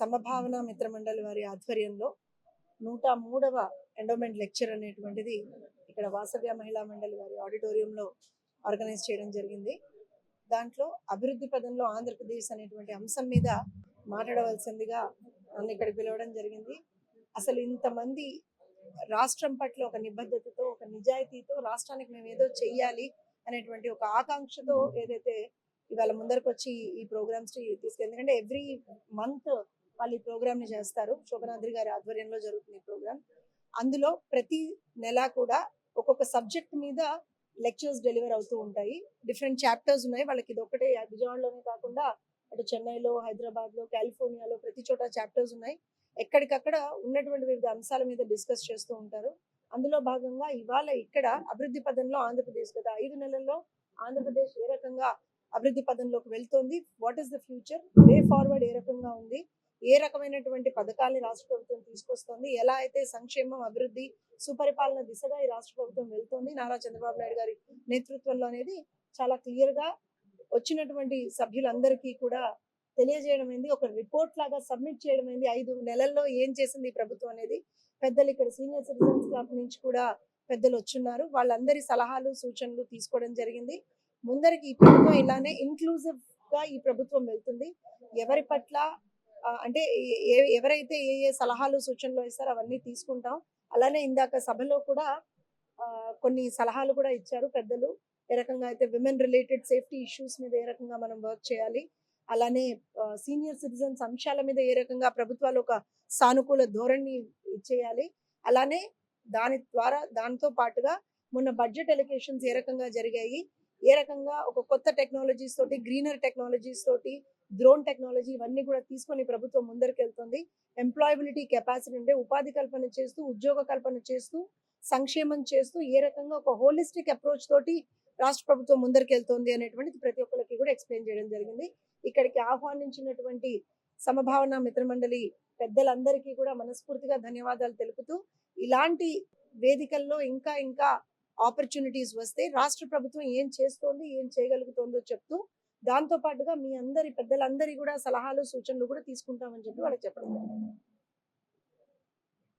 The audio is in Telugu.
సమభావన మిత్రమండలి వారి ఆధ్వర్యంలో నూట మూడవ ఎండోమెంట్ లెక్చర్ అనేటువంటిది ఇక్కడ వాసవ్య మహిళా మండలి వారి ఆడిటోరియంలో ఆర్గనైజ్ చేయడం జరిగింది. దాంట్లో అభివృద్ధి పదంలో ఆంధ్రప్రదేశ్ అనేటువంటి అంశం మీద మాట్లాడవలసిందిగా నన్ను ఇక్కడికి పిలవడం జరిగింది. అసలు ఇంతమంది రాష్ట్రం పట్ల ఒక నిబద్ధతతో ఒక నిజాయితీతో రాష్ట్రానికి మేము ఏదో చెయ్యాలి అనేటువంటి ఒక ఆకాంక్షతో ఏదైతే ఇవాళ ముందరకు వచ్చి ఈ ప్రోగ్రామ్స్ తీసుకెళ్ళి ఎందుకంటే ఎవ్రీ మంత్ వాళ్ళు ఈ ప్రోగ్రామ్ని చేస్తారు. శోభనాద్రి గారి ఆధ్వర్యంలో జరుగుతుంది ఈ ప్రోగ్రామ్. అందులో ప్రతి నెల కూడా ఒక్కొక్క సబ్జెక్ట్ మీద లెక్చర్స్ డెలివర్ అవుతూ ఉంటాయి. డిఫరెంట్ చాప్టర్స్ ఉన్నాయి. వాళ్ళకి ఇది ఒకటే. విజయవాడలోనే కాకుండా అటు చెన్నైలో హైదరాబాద్లో కాలిఫోర్నియాలో ప్రతి చోట చాప్టర్స్ ఉన్నాయి. ఎక్కడికక్కడ ఉన్నటువంటి వివిధ అంశాల మీద డిస్కస్ చేస్తూ ఉంటారు. అందులో భాగంగా ఇవాళ ఇక్కడ అభివృద్ధి పదంలో ఆంధ్రప్రదేశ్ గత ఐదు నెలల్లో ఆంధ్రప్రదేశ్ ఏ రకంగా అభివృద్ధి పదంలోకి వెళ్తోంది? What is the future way forward ఏ రకంగా ఉంది? ఏ రకమైనటువంటి పథకాలని రాష్ట్ర ప్రభుత్వం తీసుకొస్తుంది? ఎలా అయితే సంక్షేమం అభివృద్ధి సుపరిపాలన దిశగా ఈ రాష్ట్ర ప్రభుత్వం వెళ్తుంది? నారా చంద్రబాబు నాయుడు గారి నేతృత్వంలో అనేది చాలా క్లియర్గా వచ్చినటువంటి సభ్యులందరికీ కూడా తెలియజేయడం అయింది ఒక రిపోర్ట్ లాగా సబ్మిట్ చేయడం అయింది ఐదు నెలల్లో ఏం చేసింది ప్రభుత్వం అనేది? పెద్దలు ఇక్కడ సీనియర్ సిటిజన్స్ క్లబ్ నుంచి కూడా పెద్దలు వచ్చున్నారు. వాళ్ళందరి సలహాలు సూచనలు తీసుకోవడం జరిగింది. ముందరికి ఈ ప్రభుత్వం ఇలానే ఇన్క్లూజివ్గా ఈ ప్రభుత్వం వెళ్తుంది. ఎవరి పట్ల అంటే ఏ- ఎవరైతే ఏ ఏ సలహాలు సూచనలు ఇస్తారో అవన్నీ తీసుకుంటాం. అలానే ఇందాక సభలో కూడా కొన్ని సలహాలు కూడా ఇచ్చారు పెద్దలు. ఏ రకంగా అయితే విమెన్ రిలేటెడ్ సేఫ్టీ ఇష్యూస్ మీద ఏ రకంగా మనం వర్క్ చేయాలి అలానే సీనియర్ సిటిజన్స్ అంశాల మీద ఏ రకంగా ప్రభుత్వాలు ఒక సానుకూల ధోరణి ఇచ్చేయాలి. అలానే దాని ద్వారా దానితో పాటుగా మొన్న బడ్జెట్ ఎలికేషన్స్ ఏ రకంగా జరిగాయి ఏ రకంగా ఒక కొత్త టెక్నాలజీస్ తోటి గ్రీనర్ టెక్నాలజీస్ తోటి డ్రోన్ టెక్నాలజీ ఇవన్నీ కూడా తీసుకొని ప్రభుత్వం ముందరికి వెళ్తుంది ఎంప్లాయబిలిటీ కెపాసిటీ ఉంటే ఉపాధి కల్పన చేస్తూ ఉద్యోగ కల్పన చేస్తూ సంక్షేమం చేస్తూ ఏ రకంగా ఒక హోలిస్టిక్ అప్రోచ్ తోటి రాష్ట్ర ప్రభుత్వం ముందరికి వెళ్తోంది అనేటువంటిది ప్రతి ఒక్కరికి కూడా ఎక్స్ప్లెయిన్ చేయడం జరిగింది. ఇక్కడికి ఆహ్వానించినటువంటి సమభావన మిత్రమండలి పెద్దలందరికీ కూడా మనస్ఫూర్తిగా ధన్యవాదాలు తెలుపుతూ ఇలాంటి వేదికల్లో ఇంకా ఇంకా ఆపర్చునిటీస్ వస్తే రాష్ట్ర ప్రభుత్వం ఏం చేస్తోంది ఏం చేయగలుగుతోందో చెప్తూ దాంతో పాటుగా మీ అందరి పెద్దలందరి కూడా సలహాలు సూచనలు కూడా తీసుకుంటామని చెప్పి వాళ్ళకి చెప్పడం జరిగింది.